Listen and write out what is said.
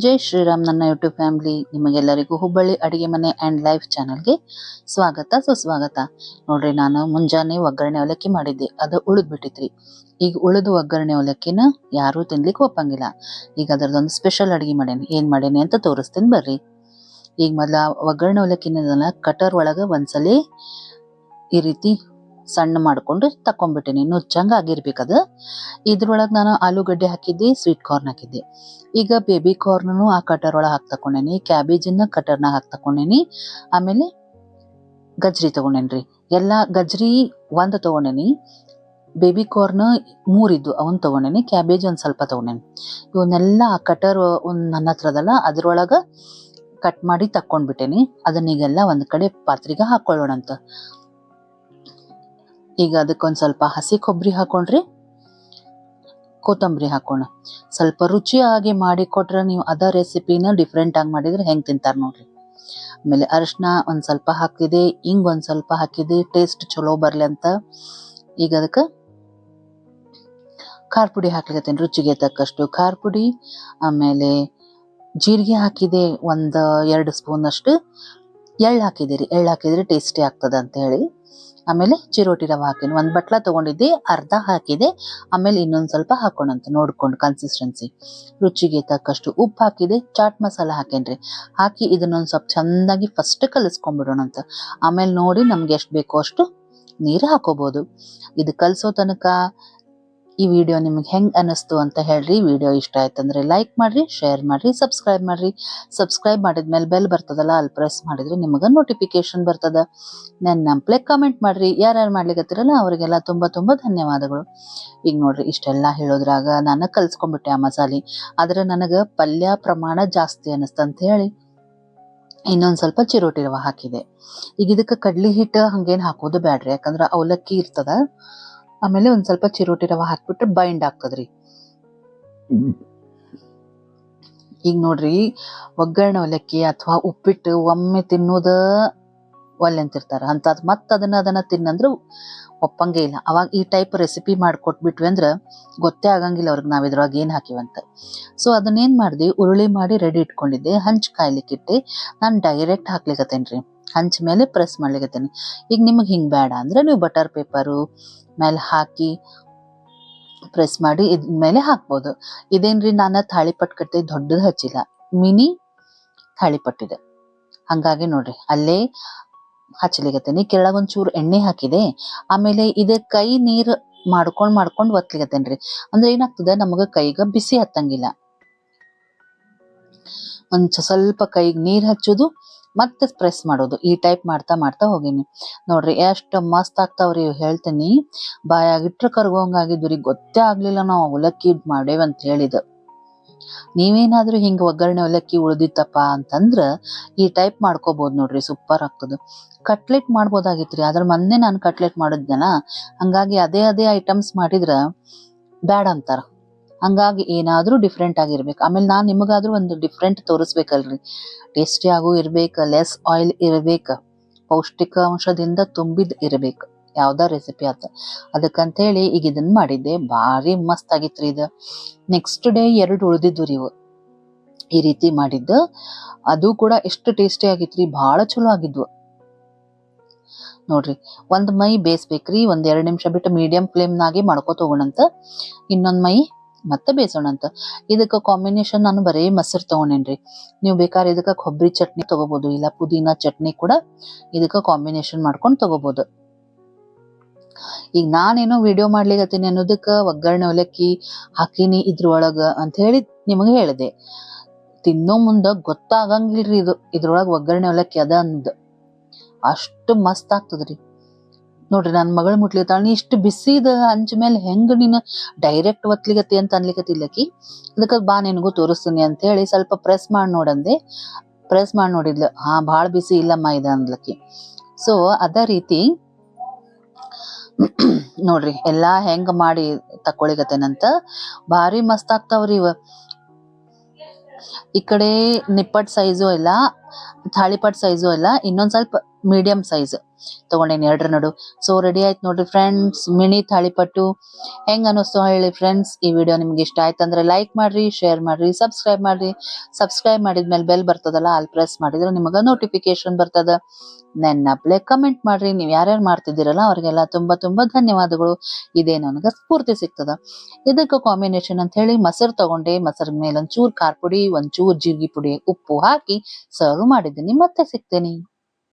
ಜೈ ಶ್ರೀರಾಮ್ ನನ್ನ YouTube family, ನಿಮಗೆಲ್ಲರಿಗೂ ಹುಬ್ಬಳ್ಳಿ ಅಡಿಗೆ ಮನೆ ಆ್ಯಂಡ್ ಲೈಫ್ ಚಾನಲ್ಗೆ ಸ್ವಾಗತ, ಸುಸ್ವಾಗತ. ನೋಡ್ರಿ, ನಾನು ಮುಂಜಾನೆ ಒಗ್ಗರಣೆ ಅವಲಕ್ಕಿ ಮಾಡಿದ್ದೆ. ಅದು ಉಳಿದು ಬಿಟ್ಟಿತ್ರಿ ಈಗ ಉಳಿದು ಒಗ್ಗರಣೆ ಅವಲಕ್ಕಿನ ಯಾರೂ ತಿನ್ಲಿಕ್ಕೆ ಒಪ್ಪಂಗಿಲ್ಲ. ಈಗ ಅದರದೊಂದು ಸ್ಪೆಷಲ್ ಅಡುಗೆ ಮಾಡೇನಿ. ಏನು ಮಾಡೇನಿ ಅಂತ ತೋರಿಸ್ತೀನಿ ಬರ್ರಿ. ಈಗ ಮೊದಲು ಒಗ್ಗರಣೆ ಅವಲಕ್ಕಿನ ಕಟರ್ ಒಳಗೆ ಒಂದ್ಸಲಿ ಈ ರೀತಿ ಸಣ್ಣ ಮಾಡ್ಕೊಂಡು ತಕೊಂಡ್ಬಿಟ್ಟಿನಿ ನುಚ್ಚಂಗ ಆಗಿರ್ಬೇಕದು. ಇದ್ರೊಳಗೆ ನಾನು ಆಲೂಗಡ್ಡೆ ಹಾಕಿದ್ದೆ ಸ್ವೀಟ್ ಕಾರ್ನ್ ಹಾಕಿದ್ದೆ. ಈಗ ಬೇಬಿ ಕಾರ್ನು ಆ ಕಟರ್ ಒಳಗೆ ಹಾಕಿ ತಕೊಂಡೇನಿ ಕ್ಯಾಬೇಜನ್ನ ಕಟರ್ನಾಗ ಹಾಕಿ ತಕೊಂಡೇನಿ ಆಮೇಲೆ ಗಜ್ರಿ ತಗೊಂಡೇನ್ರಿ. ಎಲ್ಲ ಗಜ್ರಿ ಒಂದು ತಗೊಂಡೇನಿ. ಬೇಬಿ ಕಾರ್ನ್ ಮೂರಿದ್ದು, ಅವನ್ ತಗೊಂಡೇನಿ. ಕ್ಯಾಬೇಜ್ ಒಂದು ಸ್ವಲ್ಪ ತಗೊಂಡೇನಿ. ಇವನ್ನೆಲ್ಲ ಆ ಕಟರ್ ಒಂದ್ ನನ್ನ ಹತ್ರ ಅದಲ್ಲ ಅದ್ರೊಳಗ ಕಟ್ ಮಾಡಿ ತಕೊಂಡ್ಬಿಟ್ಟೇನಿ ಅದನ್ನೀಗೆಲ್ಲ ಒಂದು ಕಡೆ ಪಾತ್ರೆಗೆ ಹಾಕೊಳ್ಳೋಣಂತ. ಈಗ ಅದಕ್ಕೊಂದು ಸ್ವಲ್ಪ ಹಸಿ ಕೊಬ್ಬರಿ ಹಾಕೊಂಡ್ರಿ ಕೊತ್ತಂಬರಿ ಹಾಕೋಣ. ಸ್ವಲ್ಪ ರುಚಿಯಾಗಿ ಮಾಡಿ ಕೊಟ್ರೆ ನೀವು ಅದ ರೆಸಿಪಿನ ಡಿಫ್ರೆಂಟ್ ಆಗಿ ಮಾಡಿದ್ರೆ ಹೆಂಗೆ ತಿಂತಾರ ನೋಡ್ರಿ. ಆಮೇಲೆ ಅರಿಶಿನ ಒಂದು ಸ್ವಲ್ಪ ಹಾಕಿದೆ, ಹಿಂಗೆ ಒಂದು ಸ್ವಲ್ಪ ಹಾಕಿದೆ ಟೇಸ್ಟ್ ಚಲೋ ಬರ್ಲಿ ಅಂತ. ಈಗ ಅದಕ್ಕೆ ಖಾರ ಪುಡಿ ಹಾಕ್ಲಿಕತ್ತೇನೆ ರುಚಿಗೆ ತಕ್ಕಷ್ಟು. ಖಾರ ಪುಡಿ, ಆಮೇಲೆ ಜೀರಿಗೆ ಹಾಕಿದೆ ಒಂದು ಎರಡು ಸ್ಪೂನ್ ಅಷ್ಟು ಎಳ್ಳು ಹಾಕಿದಿರಿ ಎಳ್ಳು ಹಾಕಿದ್ರೆ ಟೇಸ್ಟಿ ಆಗ್ತದೆ ಅಂತ ಹೇಳಿ. ಆಮೇಲೆ ಚಿರೋಟಿ ರವೆ ಹಾಕಿನಿ ಒಂದು ಬಟ್ಲ ತೊಗೊಂಡಿದ್ದೆ, ಅರ್ಧ ಹಾಕಿದೆ. ಆಮೇಲೆ ಇನ್ನೊಂದು ಸ್ವಲ್ಪ ಹಾಕೋಣಂತ ನೋಡ್ಕೊಂಡು ಕನ್ಸಿಸ್ಟೆನ್ಸಿ ರುಚಿಗೆ ತಕ್ಕಷ್ಟು ಉಪ್ಪು ಹಾಕಿದೆ, ಚಾಟ್ ಮಸಾಲ ಹಾಕೇನ್ರಿ. ಹಾಕಿ ಇದನ್ನೊಂದು ಸ್ವಲ್ಪ ಚೆಂದಾಗಿ ಫಸ್ಟ್ ಕಲಿಸ್ಕೊಂಡ್ಬಿಡೋಣಂತ ಆಮೇಲೆ ನೋಡಿ ನಮ್ಗೆ ಎಷ್ಟು ಬೇಕೋ ಅಷ್ಟು ನೀರು ಹಾಕೋಬೋದು. ಇದು ಕಲ್ಸೋ ತನಕ ಈ ವಿಡಿಯೋ ನಿಮಗೆ ಹೆಂಗ್ ಅನಿಸ್ತು ಅಂತ ಹೇಳ್ರಿ. ವಿಡಿಯೋ ಇಷ್ಟ ಆಯ್ತಂದ್ರೆ ಲೈಕ್ ಮಾಡ್ರಿ ಶೇರ್ ಮಾಡ್ರಿ ಸಬ್ಸ್ಕ್ರೈಬ್ ಮಾಡ್ರಿ. ಸಬ್ಸ್ಕ್ರೈಬ್ ಮಾಡಿದ್ಮೇಲೆ ಬೆಲ್ ಬರ್ತದಲ್ಲ, ಅಲ್ಲಿ ಪ್ರೆಸ್ ಮಾಡಿದ್ರೆ ನಿಮಗೆ ನೋಟಿಫಿಕೇಶನ್ ಬರ್ತದ. ನನ್ನ ಪ್ಲೇ ಕಾಮೆಂಟ್ ಮಾಡಿರಿ. ಯಾರ್ಯಾರು ಮಾಡ್ಲಿಕತ್ತಿರಲ್ಲ, ಅವರಿಗೆಲ್ಲ ತುಂಬಾ ತುಂಬಾ ಧನ್ಯವಾದಗಳು. ಈಗ ನೋಡ್ರಿ, ಇಷ್ಟೆಲ್ಲ ಹೇಳೋದ್ರಾಗ ನಾನು ಕಲ್ಸ್ಕೊಂಡ್ಬಿಟ್ಟೆ ಆ ಮಸಾಲೆ. ಆದ್ರೆ ನನಗೆ ಪಲ್ಯ ಪ್ರಮಾಣ ಜಾಸ್ತಿ ಅನಿಸ್ತಂತ ಹೇಳಿ ಇನ್ನೊಂದು ಸ್ವಲ್ಪ ಚಿರೋಟಿ ಹಾಕಿದೆ. ಈಗ ಇದಕ್ಕೆ ಕಡ್ಲಿ ಹಿಟ್ಟು ಹಂಗೇನು ಹಾಕೋದು ಬ್ಯಾಡ್ರಿ. ಯಾಕಂದ್ರೆ ಅವಲಕ್ಕಿ ಇರ್ತದ ಆಮೇಲೆ ಒಂದ್ ಸ್ವಲ್ಪ ಚಿರೋಟಿ ರವೆ ಹಾಕ್ಬಿಟ್ರೆ ಬೈಂಡ್ ಆಗ್ತದ್ರಿ. ಈಗ ನೋಡ್ರಿ, ಒಗ್ಗರಣೆ ಒಲಕ್ಕಿ ಅಥವಾ ಉಪ್ಪಿಟ್ಟು ಒಮ್ಮೆ ತಿನ್ನೋದ ಒಲ್ಲೆ ಅಂತಿರ್ತಾರ. ಅಂತ ಮತ್ತ ಅದನ್ನ ಅದನ್ನ ತಿನ್ನಂದ್ರ ಒಪ್ಪಂಗೆ ಇಲ್ಲ. ಅವಾಗ ಈ ಟೈಪ್ ರೆಸಿಪಿ ಮಾಡ್ಕೊಟ್ಬಿಟ್ವಿ ಅಂದ್ರ ಗೊತ್ತೇ ಆಗಂಗಿಲ್ಲ ಅವ್ರಿಗೆ ನಾವ್ ಇದ್ರೊಳಗೆ ಏನ್ ಹಾಕಿವಂತ ಸೊ ಅದನ್ನೇನ್ ಮಾಡ್ದೆ, ಉರುಳಿ ಮಾಡಿ ರೆಡಿ ಇಟ್ಕೊಂಡಿದ್ದೆ. ಹಂಚ್ ಕಾಯ್ಲಿಕ್ಕಿಟ್ಟೆ ನಾನು ಡೈರೆಕ್ಟ್ ಹಾಕ್ಲಿಕತ್ತೇನ್ರಿ. ಹಂಚ್ ಮೇಲೆ ಪ್ರೆಸ್ ಮಾಡ್ಲಿಕ್ಕೆ ಈಗ ನಿಮಗೆ ಹಿಂಗೆ ಬೇಡ ಅಂದ್ರೆ ನೀವು ಬಟರ್ ಪೇಪರು ಮೇಲೆ ಹಾಕಿ ಪ್ರೆಸ್ ಮಾಡಿ ಇದ್ ಮೇಲೆ ಹಾಕ್ಬೋದು. ಇದೇನ್ರಿ ನಾನು ಥಾಳಿಪಟ್ಟು ಕಟ್ಟಿ ದೊಡ್ಡದು ಹಚ್ಚಿಲ್ಲ. ಮಿನಿ ತಾಳಿಪಟ್ಟಿದೆ ಹಾಗಾಗಿ ನೋಡ್ರಿ, ಅಲ್ಲೇ ಕೆರೆಗೆ ಒಂಚೂರು ಎಣ್ಣೆ ಹಾಕಿದೆ. ಆಮೇಲೆ ಇದೇ ಕೈ ನೀರು ಮಾಡ್ಕೊಂಡು ಮಾಡ್ಕೊಂಡು ಒತ್ಲಿಕತ್ತೇನ್ರಿ. ಅಂದ್ರೆ ಏನಾಗ್ತದೆ, ನಮಗೆ ಕೈಗ ಬಿಸಿ ಹತ್ತಂಗಿಲ್ಲ. ಒಂದ್ ಸ್ವಲ್ಪ ಕೈಗೆ ನೀರು ಹಚ್ಚೋದು ಮತ್ತೆ ಪ್ರೆಸ್ ಮಾಡೋದು. ಈ ಟೈಪ್ ಮಾಡ್ತಾ ಮಾಡ್ತಾ ಹೋಗಿನಿ. ನೋಡ್ರಿ, ಎಷ್ಟು ಮಸ್ತ್ ಆಗ್ತಾವ್ರಿ ಹೇಳ್ತೀನಿ. ಬಾಯಾಗಿಟ್ರ ರೀ ಗೊತ್ತೇ ಆಗ್ಲಿಲ್ಲ ನಾವು ಅವಲಕ್ಕಿ ಮಾಡೇವ್ ಅಂತ ಹೇಳಿದ. ನೀವೇನಾದ್ರೂ ಹಿಂಗ ಒಗ್ಗರಣೆ ಅವಲಕ್ಕಿ ಉಳ್ದಿತ್ತಪ್ಪ ಅಂತಂದ್ರ ಈ ಟೈಪ್ ಮಾಡ್ಕೋಬಹುದು ನೋಡ್ರಿ ಸೂಪರ್ ಆಗ್ತದ. ಕಟ್ಲೆಟ್ ಮಾಡ್ಬೋದಾಗಿತ್ರಿ. ಅದ್ರ ಮೊನ್ನೆ ನಾನು ಕಟ್ಲೆಟ್ ಮಾಡಿದ್ನಲ್ಲ, ಹಂಗಾಗಿ ಅದೇ ಅದೇ ಐಟಮ್ಸ್ ಮಾಡಿದ್ರ ಬ್ಯಾಡ ಅಂತಾರ. ಹಂಗಾಗಿ ಏನಾದರೂ ಡಿಫ್ರೆಂಟ್ ಆಗಿರ್ಬೇಕು. ಆಮೇಲೆ ನಾನ್ ನಿಮಗಾದ್ರೂ ಒಂದು ಡಿಫ್ರೆಂಟ್ ತೋರಿಸ್ಬೇಕಲ್ರಿ. ಟೇಸ್ಟಿ ಆಗು ಇರ್ಬೇಕ ಲೆಸ್ ಆಯಿಲ್ ಇರಬೇಕು. ಪೌಷ್ಟಿಕಾಂಶದಿಂದ ತುಂಬಿದ್ ಇರ್ಬೇಕು. ಯಾವ್ದಾ ರೆಸಿಪಿ ಆತ. ಅದಕ್ಕಂತ ಹೇಳಿ ಈಗ ಇದನ್ನ ಮಾಡಿದ್ದೆ. ಭಾರಿ ಮಸ್ತ್ ಆಗಿತ್ರಿ ಇದು. ನೆಕ್ಸ್ಟ್ ಡೇ ಎರಡು ಉಳ್ದಿದ್ದು ರೀ ಇವು. ಈ ರೀತಿ ಮಾಡಿದ್ದು. ಅದು ಕೂಡ ಎಷ್ಟು ಟೇಸ್ಟಿ ಆಗಿತ್ರಿ. ಬಹಳ ಚಲೋ ಆಗಿದ್ವು. ನೋಡ್ರಿ, ಒಂದ್ ಮೈ ಬೇಯಿಸ್ಬೇಕ್ರಿ. ಒಂದ್ ಎರಡು ನಿಮಿಷ ಬಿಟ್ಟು ಮೀಡಿಯಂ ಫ್ಲೇಮ್ ನಾಗೆ ಮಾಡ್ಕೋತ ಹೋಗೋಣಂತ. ಇನ್ನೊಂದ್ ಮೈ ಮತ್ತೆ ಬೇಯಿಸೋಣಂತ ಇದಕ್ಕೆ ಕಾಂಬಿನೇಷನ್ ನಾನು ಬರೀ ಮೊಸರು ತಗೊಂಡೇನ್ರಿ. ನೀವು ಬೇಕಾದ್ರೆ ಇದಕ್ಕೆ ಕೊಬ್ಬರಿ ಚಟ್ನಿ ತಗೋಬಹುದು ಇಲ್ಲ ಪುದೀನ ಚಟ್ನಿ ಕೂಡ ಇದಕ್ಕೆ ಕಾಂಬಿನೇಷನ್ ಮಾಡ್ಕೊಂಡು ತಗೋಬಹುದು ಈಗ ನಾನೇನೋ ವಿಡಿಯೋ ಮಾಡ್ಲಿಕತ್ತೀನಿ ಅನ್ನೋದಕ್ಕೆ ಒಗ್ಗರಣೆ, ಅವಲಕ್ಕಿ ಹಾಕಿನಿ ಇದ್ರೊಳಗ ಅಂತ ಹೇಳಿ ನಿಮಗೆ ಹೇಳಿದೆ. ತಿನ್ನೋ ಮುಂದ ಗೊತ್ತಾಗಂಗಿಲ್ರಿ ಇದು. ಇದ್ರೊಳಗೆ ಒಗ್ಗರಣೆ, ಅವಲಕ್ಕಿ ಅದ ಅಂದ. ಅಷ್ಟು ಮಸ್ತ್ ಆಗ್ತದ್ರಿ. ನೋಡ್ರಿ ನನ್ನ ಮಗಳ ಮುಟ್ಲಿತಾಳ ನೀ ಇಷ್ಟು ಬಿಸಿದ ಹಂಚ ಮೇಲೆ ಹೆಂಗ ನೀನು ಡೈರೆಕ್ಟ್ ಒತ್ಲಿಗತಿ ಅಂತ ಅನ್ಲಿಕತ್ತಿಲ್ಲಕಿ ಅದಕ್ಕೆ ಬಾ ನಿನಗೂ ತೋರಿಸ್ತೀನಿ ಅಂತ ಹೇಳಿ ಸ್ವಲ್ಪ ಪ್ರೆಸ್ ಮಾಡಿ ನೋಡಂದೆ. ಪ್ರೆಸ್ ಮಾಡಿ ನೋಡಿದ್ಲು, ಹಾ ಭಾಳ ಬಿಸಿ ಇಲ್ಲಮ್ಮ ಇದ ಅಂದ್ಲಕ್ಕಿ ಸೊ ಅದ ರೀತಿ ನೋಡ್ರಿ ಎಲ್ಲಾ ಹೆಂಗ್ ಮಾಡಿ ತಕೊಳಿಗತ್ತೇನಂತ ಭಾರಿ ಮಸ್ತ್ ಆಗ್ತಾವ್ರಿ ಇವ. ಈ ಕಡೆ ನಿಪ್ಪಟ್ ಸೈಜು ಎಲ್ಲ ಥಾಳಿಪಟ್ ಸೈಜು ಎಲ್ಲ ಇನ್ನೊಂದ್ ಸ್ವಲ್ಪ ಮೀಡಿಯಂ ಸೈಜ್ ತಗೊಂಡೇನಿ ಎರಡರ ನಡು. ಸೊ ರೆಡಿ ಆಯ್ತು ನೋಡ್ರಿ ಫ್ರೆಂಡ್ಸ್ ಮಿನಿ ತಾಳಿಪಟ್ಟು ಹೆಂಗ್ ಅನಿಸ್ತು ಹೇಳಿ ಫ್ರೆಂಡ್ಸ್ ಈ ವಿಡಿಯೋ ನಿಮ್ಗೆ ಇಷ್ಟ ಆಯ್ತಂದ್ರೆ ಲೈಕ್ ಮಾಡ್ರಿ ಶೇರ್ ಮಾಡ್ರಿ ಸಬ್ಸ್ಕ್ರೈಬ್ ಮಾಡ್ರಿ. ಸಬ್ಸ್ಕ್ರೈಬ್ ಮಾಡಿದ್ಮೇಲೆ ಬೆಲ್ ಬರ್ತದಲ್ಲ, ಅಲ್ಲಿ ಪ್ರೆಸ್ ಮಾಡಿದ್ರೆ ನಿಮಗ ನೋಟಿಫಿಕೇಶನ್ ಬರ್ತದ. ನೆನ್ನಪ್ಲೆ ಕಮೆಂಟ್ ಮಾಡ್ರಿ. ನೀವು ಯಾರ್ಯಾರು ಮಾಡ್ತಿದ್ದೀರಲ್ಲ, ಅವ್ರಿಗೆಲ್ಲ ತುಂಬಾ ತುಂಬಾ ಧನ್ಯವಾದಗಳು. ಇದೇ ನನಗೆ ಸ್ಫೂರ್ತಿ ಸಿಗ್ತದ. ಇದಕ್ಕೆ ಕಾಂಬಿನೇಷನ್ ಅಂತ ಹೇಳಿ ಮೊಸರು ತಗೊಂಡೆ. ಮೊಸರ್ ಮೇಲೆ ಒಂಚೂರು ಖಾರ ಪುಡಿ, ಒಂಚೂರು ಜೀರಿಗೆ ಪುಡಿ ಉಪ್ಪು ಹಾಕಿ ಸರ್ವ್ ಮಾಡಿದ್ದೀನಿ. ಮತ್ತೆ ಸಿಗ್ತೇನೆ.